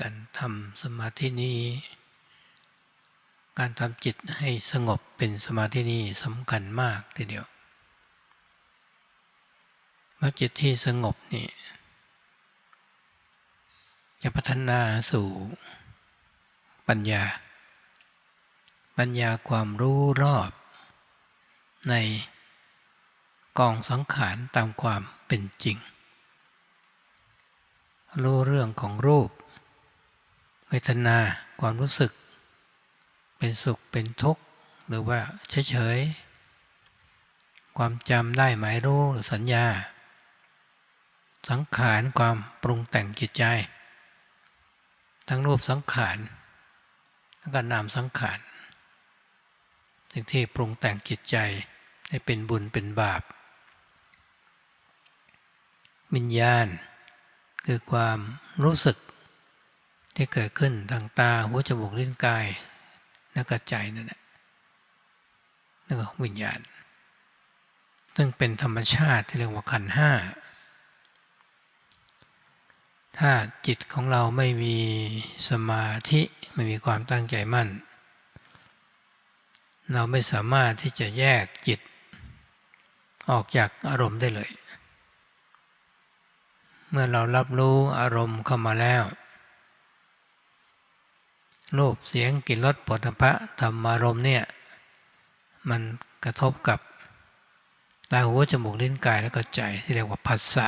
การทำสมาธินี้ การทำจิตให้สงบเป็นสมาธินี้สำคัญมากทีเดียวเพราะจิตที่สงบนี่จะพัฒนาสู่ปัญญา ปัญญาความรู้รอบในกองสังขารตามความเป็นจริง รู้เรื่องของรูป เวทนาความรู้สึก เป็นสุขเป็นทุกข์ หรือว่าเฉยๆความจำได้หมายรู้หรือสัญญา สังขารความปรุงแต่งจิตใจ ทั้งรูปสังขารแล้วก็นามสังขารสิ่งที่ปรุงแต่งจิตใจให้เป็นบุญเป็นบาปวิญญาณ คือความรู้สึก ที่เกิดขึ้นทางตาหูจมูกลิ้นกายและกระใจนั่นแหละนั่นก็วิญญาณ ซึ่งเป็นธรรมชาติที่เรียกว่าขันห้า ถ้าจิตของเราไม่มีสมาธิไม่มีความตั้งใจมั่น เราไม่สามารถที่จะแยกจิต ออกจากอารมณ์ได้เลย เมื่อเรารับรู้อารมณ์เข้ามาแล้ว รูปเสียงกลิ่นรสผลพระธรรมารมเนี่ย มันกระทบกับตาหูจมูกลิ้นกายแล้วก็ใจที่เรียกว่าผัสสะ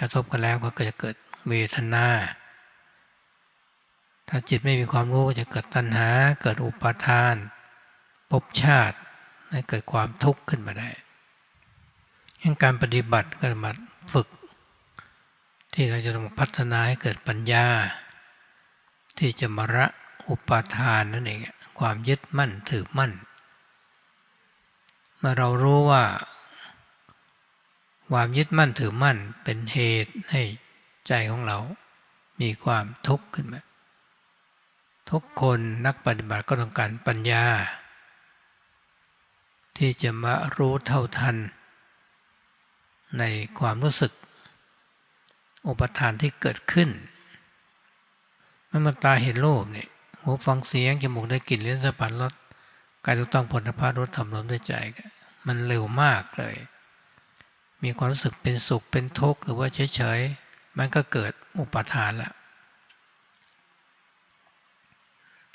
กระทบกันแล้วก็จะเกิดเวทนา ถ้าจิตไม่มีความรู้จะเกิดตัณหา เกิดอุปาทานภพชาติให้เกิดความทุกข์ขึ้นมาได้การปฏิบัติก็มาฝึก ที่เราจะต้องพัฒนาให้เกิดปัญญา ที่จะมระอุปาทานนั่นเองความยึดมั่นถือมั่น เมื่อเรารู้ว่า ความยึดมั่นถือมั่นเป็นเหตุให้ใจของเรา มีความทุกข์ขึ้นมาทุกคนนักปฏิบัติก็ต้องการปัญญา ที่จะมารู้เท่าทัน ในความรู้สึก อุปทานที่เกิดขึ้น เมื่อมาตาเห็นรูปเนี่ยหูฟังเสียงจมูกได้กลิ่นลิ้นสัมผัสรสกายต้องผลพารสทำลมด้วยใจ มันเร็วมากเลย มีความรู้สึกเป็นสุขเป็นทุกข์หรือว่าเฉยๆมันก็เกิดอุปทานละ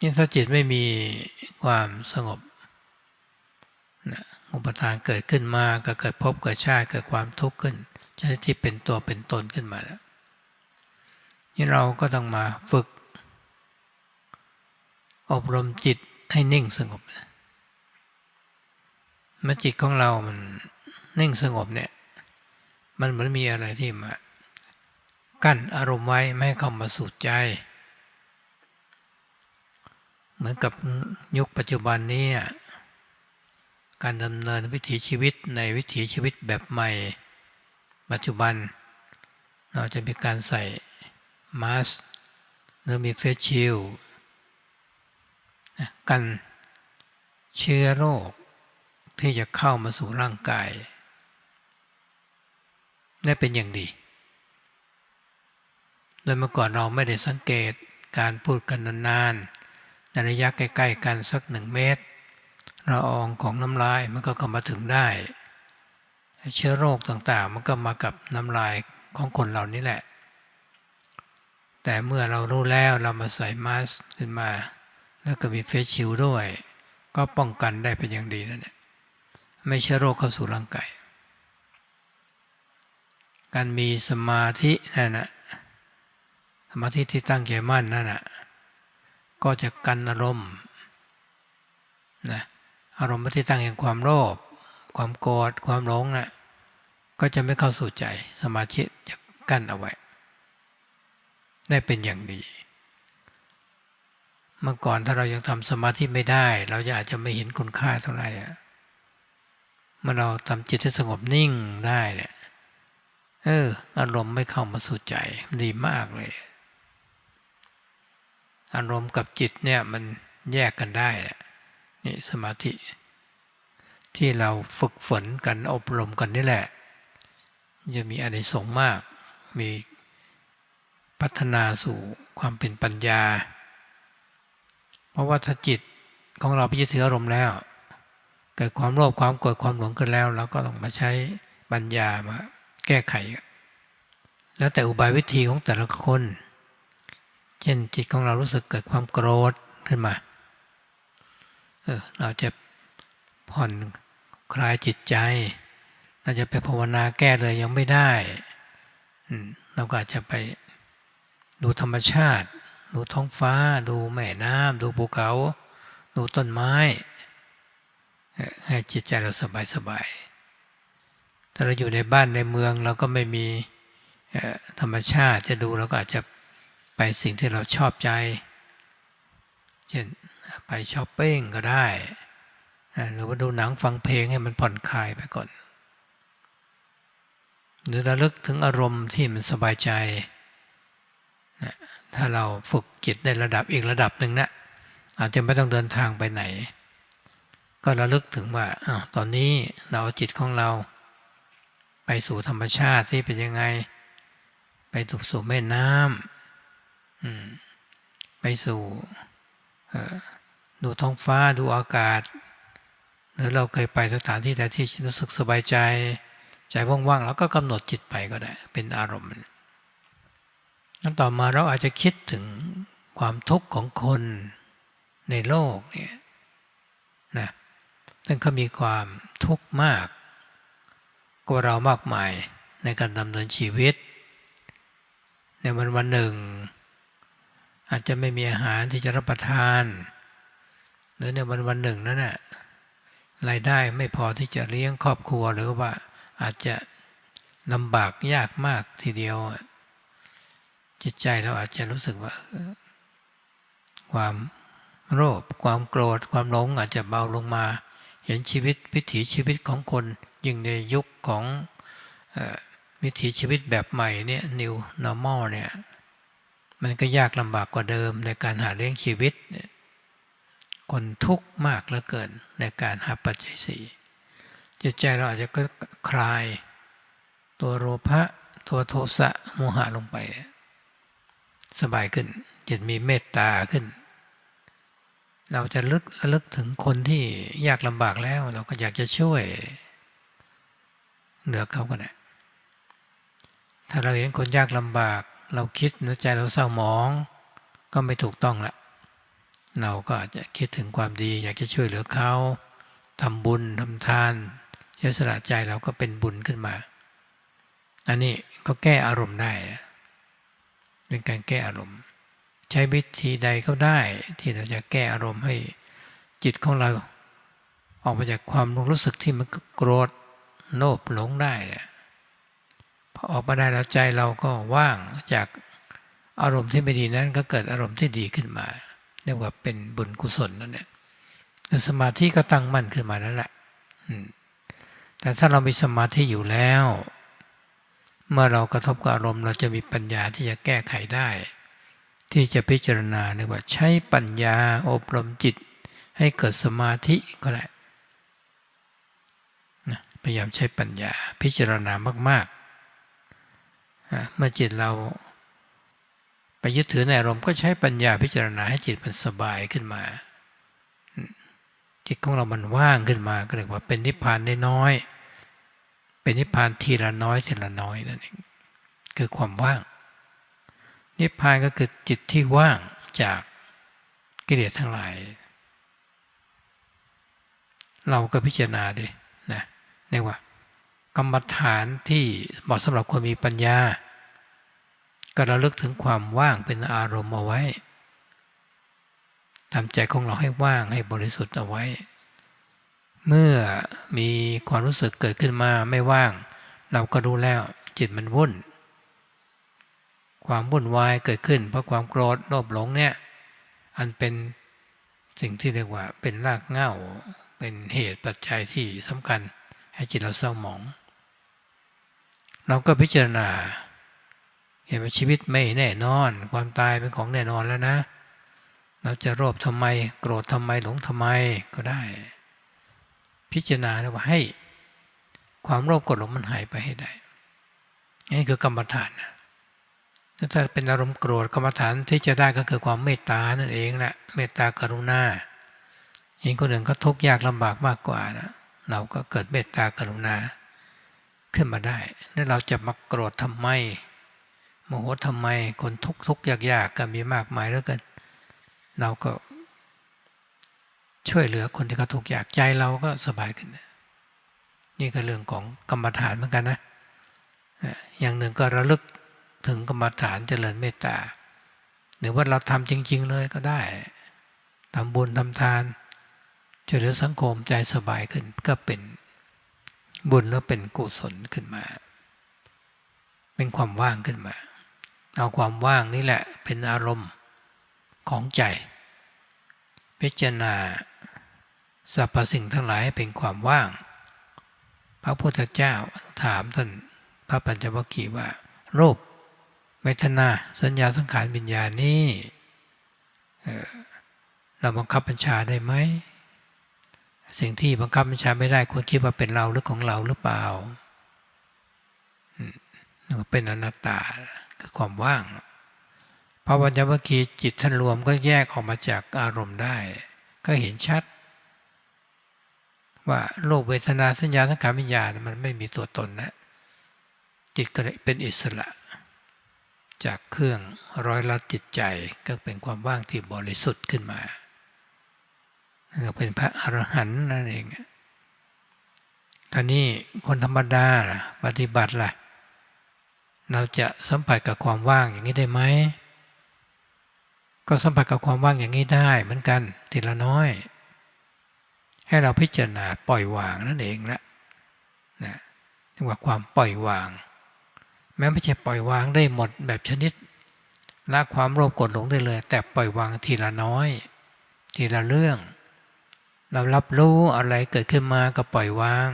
นี่ถ้าจิตไม่มีความสงบนะอุปทานเกิดขึ้นมาก็เกิดพบเกิดชาติเกิดความทุกข์ขึ้นชนิดที่เป็นตัวเป็นตนขึ้นมาแล้วนี่เราก็ต้องมาฝึก อบรมจิตให้นิ่งสงบเมื่อจิตของเรามันนิ่งสงบเนี่ย มันเหมือนมีอะไรที่มากั้นอารมณ์ไว้ไม่ให้เข้ามาสู่ใจ เหมือนกับยุคปัจจุบันนี้การดำเนินวิถีชีวิตในวิถีชีวิตแบบใหม่ ปัจจุบัน เราจะมีการใส่มาสหรือมีเฟสชิล กันเชื้อโรคที่จะเข้ามาสู่ร่างกายได้เป็นอย่างดี โดยเมื่อก่อนเราไม่ได้สังเกตการพูดกันนานๆในระยะใกล้ๆกันสักหนึ่งเมตรละอองของน้ำลายมันก็เข้ามาถึงได้ เชื้อโรคต่างๆ มันก็มากับน้ำลายของคนเหล่านี้แหละ แต่เมื่อเรารู้แล้วเรามาใส่มาสขึ้นมา แล้วก็มีเฟสชิลด้วย ก็ป้องกันได้เป็นอย่างดีนั่นแหละไม่เชื้อโรคเข้าสู่ร่างกายการมีสมาธินั่นนะสมาธิที่ตั้งใจมั่นนั่นนะก็จะกันอารมณ์นะอารมณ์ที่ตั้งแห่งความโลภความโกรธความหลงนะ่ะก็จะไม่เข้าสู่ใจสมาธิจะกั้นเอาไว้ ได้เป็นอย่างดี เมื่อก่อนถ้าเรายังทำสมาธิไม่ได้ เราจะอาจจะไม่เห็นคุณค่าเท่าไหร่เมื่อเราทำจิตให้สงบนิ่งได้เนี่ยเอออารมณ์ไม่เข้ามาสู่ใจดีมากเลย อารมณ์กับจิตเนี่ยมันแยกกันได้นี่สมาธิ ที่เราฝึกฝนกันอบรมกันนี่แหละ จะมีอานิสงส์มาก มีพัฒนาสู่ความเป็นปัญญา เพราะว่าถ้าจิตของเราไปยึดถืออารมณ์แล้ว เกิดความโลภความโกรธความหลงขึ้นแล้วเราก็ต้องมาใช้ปัญญามาแก้ไข แล้วแต่อุบายวิธีของแต่ละคน เช่นจิตของเรารู้สึกเกิดความโกรธขึ้นมาเออเราจะผ่อนคลายจิตใจ เราจะไปภาวนาแก้เลยยังไม่ได้เราก็อาจจะไปดูธรรมชาติ ดูท้องฟ้า ดูแม่น้ำดูภูเขา ดูต้นไม้ ให้จิตใจเราสบายสบายถ้าเราอยู่ในบ้านในเมืองเราก็ไม่มีธรรมชาติจะดูเราก็อาจจะไปสิ่งที่เราชอบใจ เช่นไปช้อปปิ้งก็ได้ หรือว่าดูหนังฟังเพลงให้มันผ่อนคลายไปก่อน หรือระลึกถึงอารมณ์ที่มันสบายใจ ถ้าเราฝึกจิตในระดับอีกระดับหนึ่งนะอาจจะไม่ต้องเดินทางไปไหน ก็ระลึกถึงว่าอตอนนี้เราเอาจิตของเรา ไปสู่ธรรมชาติที่เป็นยังไง ไปถูกสู่แม่น้ำไปสู่ดูท้องฟ้าดูอากาศ หรือเราเคยไปสถานที่ใดที่รู้สึกสบายใจ ใจว่างๆแล้วก็กำหนดจิตไปก็ได้ เป็นอารมณ์ แล้วต่อมาเราอาจจะคิดถึงความทุกข์ของคนในโลกเนี่ยนะซึ่งเขามีความทุกข์มากกว่าเรามากมายในการดำเนินชีวิต ในวันวันหนึ่ง อาจจะไม่มีอาหารที่จะรับประทาน หรือในวันวันหนึ่งนั้นน่ะรายได้ไม่พอที่จะเลี้ยงครอบครัวหรือว่าอาจจะลำบากยากมากทีเดียว จิตใจเราอาจจะรู้สึกว่า ความโลภความโกรธ ความหลงอาจจะเบาลงมา เห็นชีวิตวิถีชีวิตของคนยิ่งในยุคของวิถีชีวิตแบบใหม่เนี่ย new normal เนี่ย มันก็ยากลำบากกว่าเดิมในการหาเลี้ยงชีวิต คนทุกข์มากเหลือเกินในการหาปัจจัยสี่จิตใจเราอาจจะก็คลาย ตัวโลภะตัวโทสะโมหะลงไป สบายขึ้น จิตมีเมตตาขึ้น เราจะลึกระลึกถึงคนที่ยากลำบากแล้ว เราก็อยากจะช่วย เหลือเขาก็ได้ถ้าเราเห็นคนยากลำบาก เราคิดในใจเราเศร้าหมอง ก็ไม่ถูกต้องละเราก็อาจจะคิดถึงความดี อยากจะช่วยเหลือเขาทำบุญทำทานเสียสละใจเราก็เป็นบุญขึ้นมา อันนี้ก็แก้อารมณ์ได้ เป็นการแก้อารมณ์ ใช้วิธีใดก็ได้ที่เราจะแก้อารมณ์ให้จิตของเรา ออกมาจากความรู้สึกที่มันโกรธโลภหลงได้พอออกมาได้แล้วใจเราก็ว่างจากอารมณ์ที่ไม่ดีนั้นก็เกิดอารมณ์ที่ดีขึ้นมาเรียกว่าเป็นบุญกุศลนั่นแหละสมาธิก็ตั้งมั่นขึ้นมานั่นแหละแต่ถ้าเรามีสมาธิอยู่แล้ว เมื่อเรากระทบกับอารมณ์เราจะมีปัญญาที่จะแก้ไขได้ ที่จะพิจารณาเรียกว่าใช้ปัญญาอบรมจิต ให้เกิดสมาธิก็ได้นะพยายามใช้ปัญญาพิจารณามากๆ เมื่อจิตเราไปยึดถือในอารมณ์ก็ใช้ปัญญาพิจารณาให้จิตมันสบายขึ้นมา จิตของเรามันว่างขึ้นมาก็เรียกว่าเป็นนิพพานน้อย เป็นนิพพานทีละน้อยทีละน้อยนั่นเองคือความว่าง นิพพานก็คือจิตที่ว่างจากกิเลสทั้งหลาย เราก็พิจารณาดินะเรียกว่ากรรมฐานที่เหมาะสำหรับคนมีปัญญา ก็ระลึกถึงความว่างเป็นอารมณ์เอาไว้ทำใจของเราให้ว่างให้บริสุทธิ์เอาไว้ เมื่อมีความรู้สึกเกิดขึ้นมาไม่ว่าง เราก็รู้แล้วจิตมันวุ่น ความวุ่นวายเกิดขึ้น เพราะความโกรธโลภหลงเนี่ยอันเป็นสิ่งที่เรียกว่าเป็นรากเหง้าเป็นเหตุปัจจัยที่สำคัญให้จิตเราเศร้าหมอง เราก็พิจารณา เห็นว่าชีวิตไม่แน่นอน ความตายเป็นของแน่นอนแล้วนะ เราจะโลภทำไมโกรธทำไมหลงทำไมก็ได้ พิจารณาแล้วว่าให้ความโลภกรธหลงมันหายไปให้ได้นี่คือกรรมฐานนะถ้าเป็นอารมณ์โกรธกรรมฐานที่จะได้ก็คือความเมตตานั่นเองแหละเมตตากรุณาเห็นคนอื่นก็ทุกข์ยากลำบากมากกว่านะเราก็เกิดเมตตากรุณาขึ้นมาได้แล้วเราจะมาโกรธทำไมโมโหทำไมคนทุกข์ทุกข์ยากๆกก็มีมากมายแล้วกัน เราก็ ช่วยเหลือคนที่เขาทุกข์ยากใจเราก็สบายขึ้น นี่ก็เรื่องของกรรมฐานเหมือนกันนะอย่างหนึ่งก็ระลึกถึงกรรมฐานเจริญเมตตา หรือว่าเราทำจริง ๆ เลยก็ได้ทำบุญทำทาน ช่วยเหลือสังคมใจสบายขึ้นก็เป็นบุญแล้วเป็นกุศลขึ้นมา เป็นความว่างขึ้นมา เอาความว่างนี่แหละเป็นอารมณ์ของใจ พิจารณา สรรพสิ่งทั้งหลายเป็นความว่าง พระพุทธเจ้าถามท่านพระปัญจวัคคีย์ว่ารูปเวทนาสัญญาสังขารวิญญาณนี่เราบังคับบัญชาได้ไหม สิ่งที่บังคับบัญชาไม่ได้ควรคิดว่าเป็นเราหรือของเราหรือเปล่าเป็นอนัตตาคือความว่างพระวัญญวัคคีจิตท่านรวมก็แยกออกมาจากอารมณ์ได้ ก็เห็นชัด ว่าโลกเวทนาสัญญาสังขารวิญญาณมันไม่มีตัวตนนะจิตก็เป็นอิสระ จากเครื่องร้อยลัดจิตใจก็เป็นความว่างที่บริสุทธิ์ขึ้นมาก็เป็นพระอรหันต์นั่นเองท่านี้คนธรรมดาล่ะปฏิบัติล่ะ เราจะสัมผัสกับความว่างอย่างนี้ได้ไหมก็สัมผัสกับความว่างอย่างนี้ได้เหมือนกันทีละน้อย ให้เราพิจารณาปล่อยวางนั่นเองละนะเรียกว่าความปล่อยวาง แม้ไม่ใช่ปล่อยวางได้หมดแบบชนิดละความโลภกดหลงได้เลย แต่ปล่อยวางทีละน้อย ทีละเรื่อง เรารับรู้อะไรเกิดขึ้นมาก็ปล่อยวาง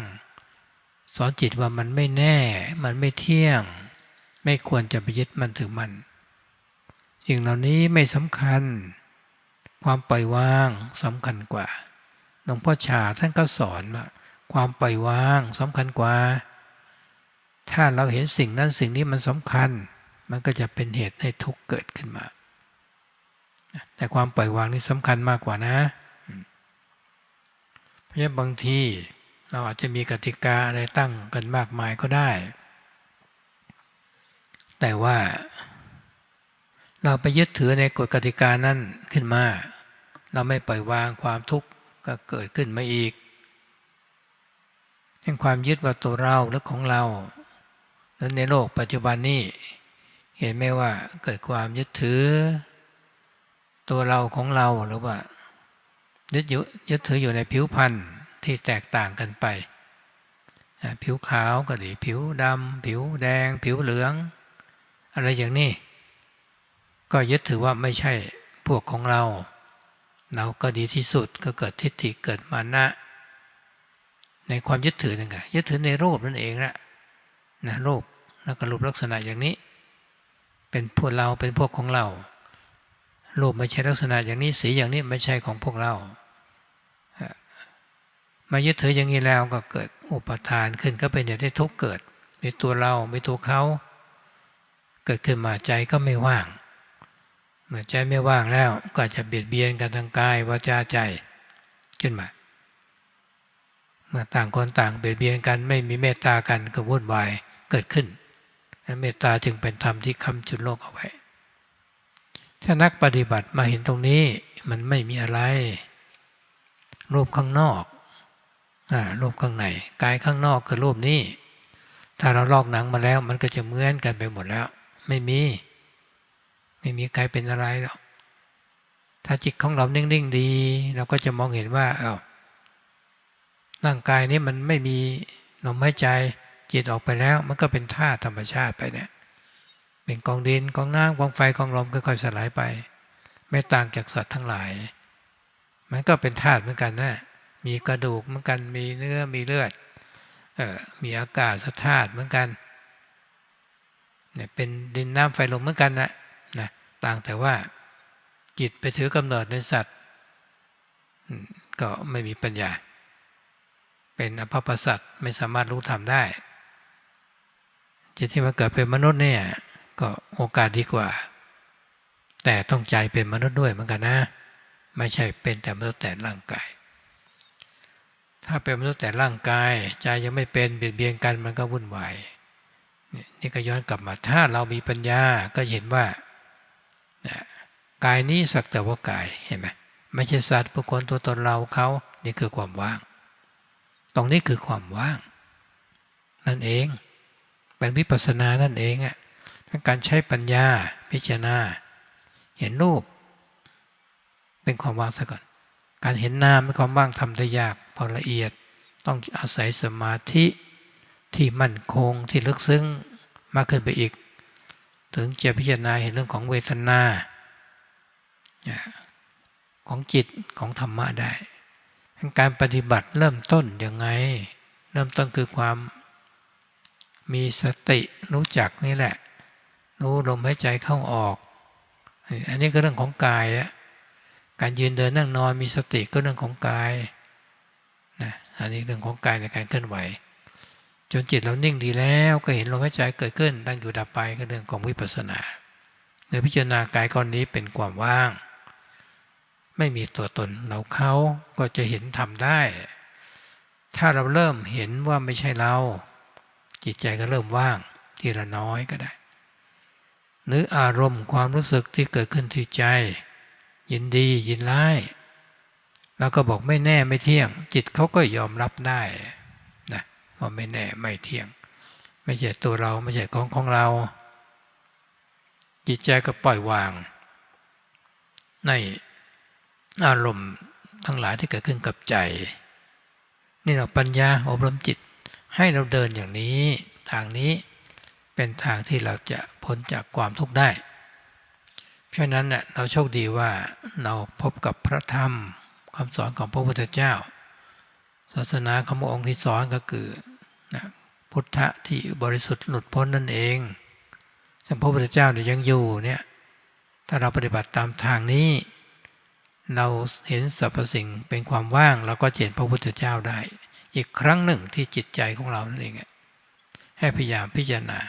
สอนจิตว่ามันไม่แน่ มันไม่เที่ยง ไม่ควรจะไปยึดมันถือมันสิ่งเหล่านี้ไม่สำคัญ ความปล่อยวางสำคัญกว่า ลวงพ่อชาท่านก็สอนว่าความปล่อยวางสำคัญกว่า ถ้าเราเห็นสิ่งนั้นสิ่งนี้มันสำคัญ มันก็จะเป็นเหตุให้ทุกข์เกิดขึ้นมา แต่ความปล่อยวางนี่สำคัญมากกว่านะเพราะฉะนั้นบางทีเราอาจจะมีกติกาอะไรตั้งกันมากมายก็ได้ แต่ว่า เราไปยึดถือในกฎกติกานั้นขึ้นมา เราไม่ปล่อยวางความทุกข์ ก็เกิดขึ้นมาอีกเช่นความยึดว่าตัวเราหรือของเราหรือในโลกปัจจุบันนี้เห็นไหมว่าเกิดความยึดถือ ตัวเราของเราหรือว่ายึดยึดถืออยู่ในผิวพันธุ์ที่แตกต่างกันไป ผิวขาวก็ดี ผิวดำผิวแดง ผิวเหลือง อะไรอย่างนี้ ก็ยึดถือว่าไม่ใช่พวกของเรา เราก็ดีที่สุดก็เกิดทิฏฐิเกิดมานะ ในความยึดถือนั่นไงยึดถือในรูปนั่นเองละนะรูปแล้วก็รูปลักษณะอย่างนี้ เป็นพวกเราเป็นพวกของเรา รูปไม่ใช่ลักษณะอย่างนี้สีอย่างนี้ไม่ใช่ของพวกเรามายึดถืออย่างนี้แล้วก็เกิดอุปทานขึ้นก็เป็นอย่างที่ทุกเกิด มีตัวเรา มีตัวเขา เกิดขึ้นมาใจก็ไม่ว่าง เมื่อใจไม่ว่างแล้วก็จะเบียดเบียนกันทางกายวาจาใจขึ้นมา เมื่อต่างคนต่างเบียดเบียนกันไม่มีเมตตากันก็วุ่นวายเกิดขึ้นเมตตาจึงเป็นธรรมที่คำจุดโลกเอาไว้ ถ้านักปฏิบัติมาเห็นตรงนี้มันไม่มีอะไร รูปข้างนอกอรูปข้างในกายข้างนอกคือรูปนี้ ถ้าเราลอกหนังมาแล้วมันก็จะเหมือนกันไปหมดแล้ว ไม่มี ไม่มีใครเป็นอะไรหรอกถ้าจิตของเรานิ่งๆดี เราก็จะมองเห็นว่าเอา้าร่างกายนี้มันไม่มีลมหายใจจิตออกไปแล้ว มันก็เป็นธาตุธรรมชาติไปเนี่ยเป็นกองดินกองน้ำกองไฟกองลมค่อยๆสลายไป ไม่ต่างจากสัตว์ทั้งหลาย มันก็เป็นธาตุเหมือนกันนะมีกระดูกเหมือนกันมีเนื้อมีเลือดเออมีอากาศธาตุเหมือนกันเนี่ยเป็นดินน้ำไฟลมเหมือนกันนะ ต่างแต่ว่าจิตไปถือกำเนิดในสัตว์ ก็ไม่มีปัญญา เป็นอภพสัตว์ไม่สามารถรู้ธรรมได้ จิตที่มาเกิดเป็นมนุษย์เนี่ยก็โอกาสดีกว่า แต่ต้องใจเป็นมนุษย์ด้วยเหมือนกันนะ ไม่ใช่เป็นแต่มนุษย์แต่ร่างกาย ถ้าเป็นมนุษย์แต่ร่างกาย ใจยังไม่เป็นเบียดเบียนกันมันก็วุ่นวายนี่ก็ย้อนกลับมาถ้าเรามีปัญญาก็เห็นว่า นะกายนี้สักแต่ว่ากายเห็นไหมไม่ใช่สัตว์บุคคลตัวตนเราเขานี่คือความว่าง ตรงนี้คือความว่าง นั่นเองเป็นวิปัสสนานั่นเองอะการใช้ปัญญาพิจารณา เห็นรูป เป็นความว่างซะก่อน การเห็นนามเป็นความว่างทำได้ยากพอละเอียดต้องอาศัยสมาธิที่มั่นคงที่ลึกซึ้งมากขึ้นไปอีก ถึงจะพิจารณาเห็นเรื่องของเวทนาของจิตของธรรมะได้ การปฏิบัติเริ่มต้นยังไง เริ่มต้นคือความมีสติรู้จักนี่แหละ รู้ลมหายใจเข้าออก อันนี้ก็เรื่องของกายการยืนเดินนั่งนอนมีสติก็เรื่องของกายนะอันนี้เรื่องของกายในการเคลื่อนไหว จนจิตเรานิ่งดีแล้วก็เห็นลมหายใจเกิดขึ้นตั้งอยู่ดับไปก็เรื่องของวิปัสสนาเนื้อพิจารณากายก้อนนี้เป็นความว่าง ไม่มีตัวตนเราเขาก็จะเห็นทำได้ ถ้าเราเริ่มเห็นว่าไม่ใช่เรา จิตใจก็เริ่มว่างทีละน้อยก็ได้หรืออารมณ์ความรู้สึกที่เกิดขึ้นที่ใจ ยินดียินร้ายแล้วก็บอกไม่แน่ไม่เที่ยง จิตเขาก็ยอมรับได้ ว่าไม่แน่ไม่เที่ยง ไม่ใช่ตัวเราไม่ใช่ของของเรา จิตใจก็ปล่อยวาง ในอารมณ์ทั้งหลายที่เกิดขึ้นกับใจ นี่เราปัญญาอบรมจิตให้เราเดินอย่างนี้ ทางนี้เป็นทางที่เราจะพ้นจากความทุกข์ได้ เพราะนั้นเน่ยเราโชคดีว่าเราพบกับพระธรรมคำสอนของพระพุทธเจ้า ศาสนาขององค์ที่สอนก็คือนะพุทธะที่บริสุทธิ์หลุดพ้นนั่นเองซึ่งพระพุทธเจ้าเนี่ยยังอยู่เนี่ยถ้าเราปฏิบัติตามทางนี้ เราเห็นสรรพสิ่งเป็นความว่างเราก็เห็นพระพุทธเจ้าได้ อีกครั้งหนึ่งที่จิตใจของเรานั่นเองให้พยายามพิจารณา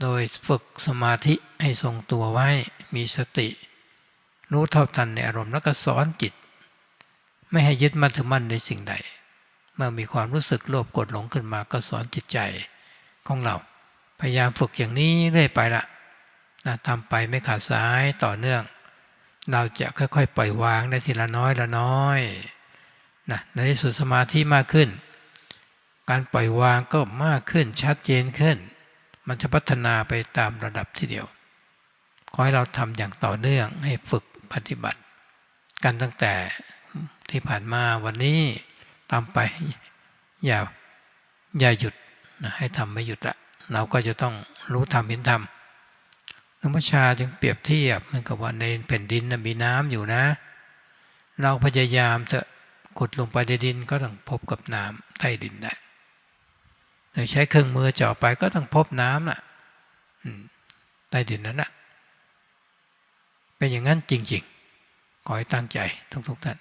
โดยฝึกสมาธิให้ทรงตัวไว้มีสติ รู้เท่าทันในอารมณ์แล้วก็สอนจิต ไม่ให้ยึดมั่นถือมั่นในสิ่งใด เมื่อมีความรู้สึกโลภกดหลงขึ้นมาก็สอนจิตใจของเรา พยายามฝึกอย่างนี้เรื่อยไปละนะทำไปไม่ขาดสายต่อเนื่อง เราจะค่อยๆ ปล่อยวางได้ทีละน้อยละน้อยนะในที่สุดสมาธิมากขึ้น การปล่อยวางก็มากขึ้นชัดเจนขึ้น มันจะพัฒนาไปตามระดับทีเดียว ขอให้เราทำอย่างต่อเนื่องให้ฝึกปฏิบัติ กันตั้งแต่ที่ผ่านมาวันนี้ ตามไป อย่าอย่าหยุดนะให้ทำไม่หยุดละเราก็จะต้องรู้ธรรมเห็นธรรมหลวงพ่อชาจึงเปรียบเทียบเหมือนกับว่าในแผ่นดินมีน้ำอยู่นะ เราพยายามเถอะขุดลงไปในดินก็ต้องพบกับน้ำใต้ดินได้หรือใช้เครื่องมือเจาะไปก็ต้องพบน้ำน่ะใต้ดินนั้นน่ะเป็นอย่างนั้นจริง ๆ ขอให้ตั้งใจทุกๆท่าน